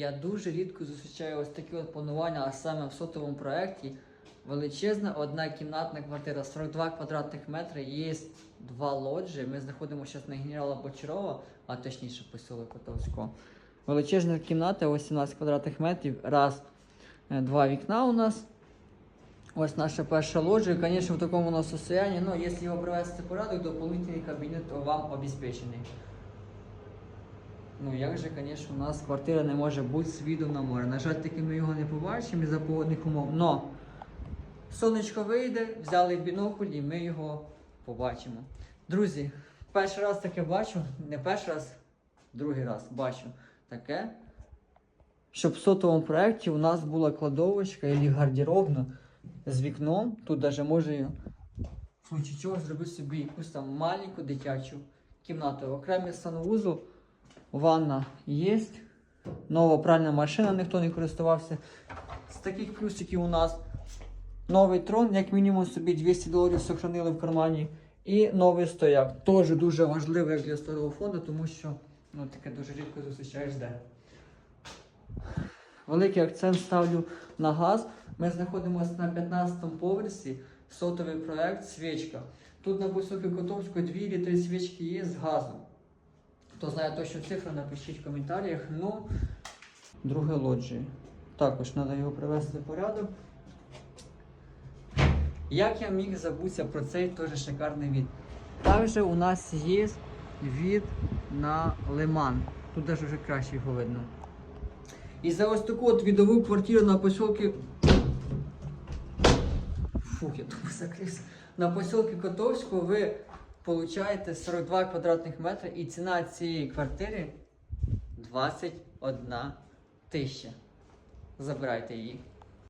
Я дуже рідко зустрічаю ось такі от планування, а саме в сотовому проєкті. Величезна одна кімнатна квартира, 42 квадратних метри, є два лоджі. Ми знаходимося на генерала Бочарова, а точніше посілок Котовського. Величезна кімната, 18 квадратних метрів, раз, е, два вікна у нас. Ось наша перша лоджія. Звісно, в такому у нас состоянии, но якщо його привести в порядок, дополнительний кабінет вам обезпечений. Ну, як же, звісно, у нас квартира не може бути з видом на море. На жаль, таки ми його не побачимо із-за погодних умов. Но сонечко вийде, взяли бінокль і ми його побачимо. Друзі, перший раз таке бачу, не перший раз, другий раз бачу таке, щоб в сотовому проєкті у нас була кладовочка або гардеробна з вікном. Тут навіть може чого зробити собі якусь там маленьку дитячу кімнату. Окремий санвузол, ванна є. Нова пральна машина, ніхто не користувався. З таких плюсиків у нас новий трон, як мінімум собі 200 доларів сохранили в кармані. І новий стояк. Теж дуже важливий для старого фонду, тому що ну, таке дуже рідко зустрічаєш де. Великий акцент ставлю на газ. Ми знаходимося на 15 поверсі, сотовий проект свічка. Тут на високій Котовської 2 чи 3 свічки є з газом. Хто знає точну цифру, напишіть в коментарях. Ну, друге лоджії. Також треба його привести в порядок. Як я міг забутися про цей теж шикарний від. Також у нас є від на лиман. Тут навіть вже краще його видно. І за ось таку от відову квартиру на посілки. Фух, я думаю, закрився. На посілки Котовського ви получаєте 42 квадратних метри і ціна цієї квартири 21 тисяча. Забирайте її.